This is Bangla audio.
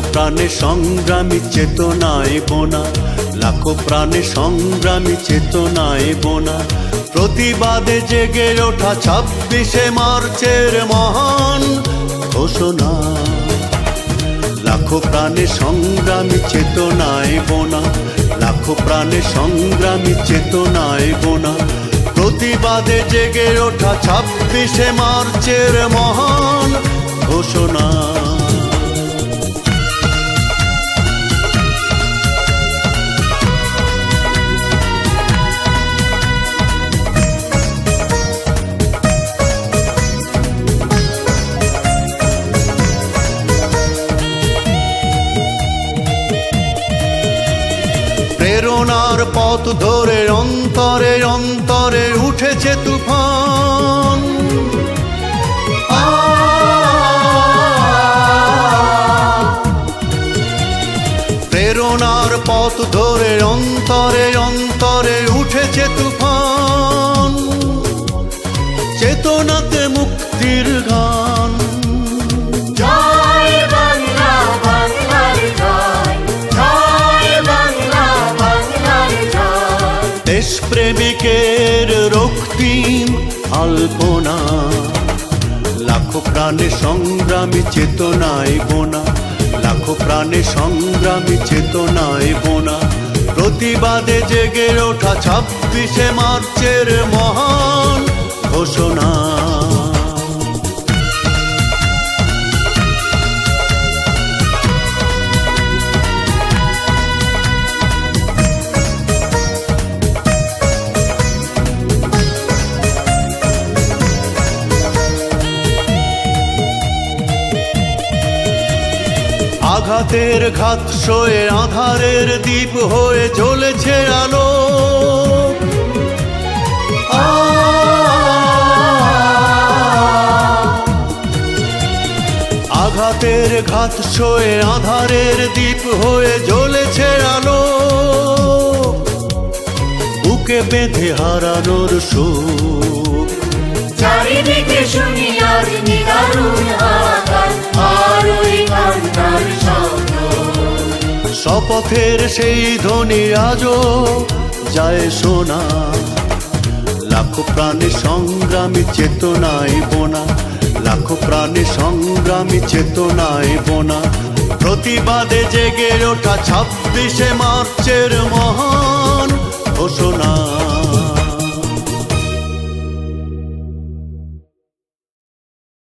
প্রাণে সংগ্রামী চেতনায় বোনা, লাখো প্রাণে সংগ্রামী চেতনায় বোনা। প্রতিবাদে জেগে ওঠা ছাব্বিশে মার্চের মহান ঘোষণা। লাখো প্রাণে সংগ্রামী চেতনায় বোনা, লাখো প্রাণে সংগ্রামী চেতনায় বোনা। প্রতিবাদে জেগে ওঠা ছাব্বিশে মার্চের মহান ঘোষণা। প্রেরণার পথ ধরে অন্তরে অন্তরে উঠেছে তুফান। প্রেরণার পথ ধরে অন্তরে অন্তরে উঠেছে তুফান। চেতনাতে মুক্তির গান দেশপ্রেমিকের রক্তিম আল্পনা। লাখো প্রাণে সংগ্রামী চেতনায় বোনা। লাখো প্রাণে সংগ্রামী চেতনায় বোনা। প্রতিবাদে জেগে ওঠা ছাব্বিশে মার্চের মহান ঘোষণা। আঘাতের ঘাত সয়ে আধারের দ্বীপ হয়ে জ্বলেছে আলো। আঘাতের ঘাত সয়ে আধারের দ্বীপ হয়ে জ্বলেছে আলো। বুকে বেঁধে হারানোর সুখ। চারিদিকে শপথের সেই ধ্বনি আজও যায় শোনা লাখো প্রাণী সংগ্রামী চেতনায় বোনা। লাখো প্রাণী সংগ্রামী চেতনায় বোনা। প্রতিবাদে জেগে ওঠা ছাব্বিশে মার্চের মহান ঘোষণা।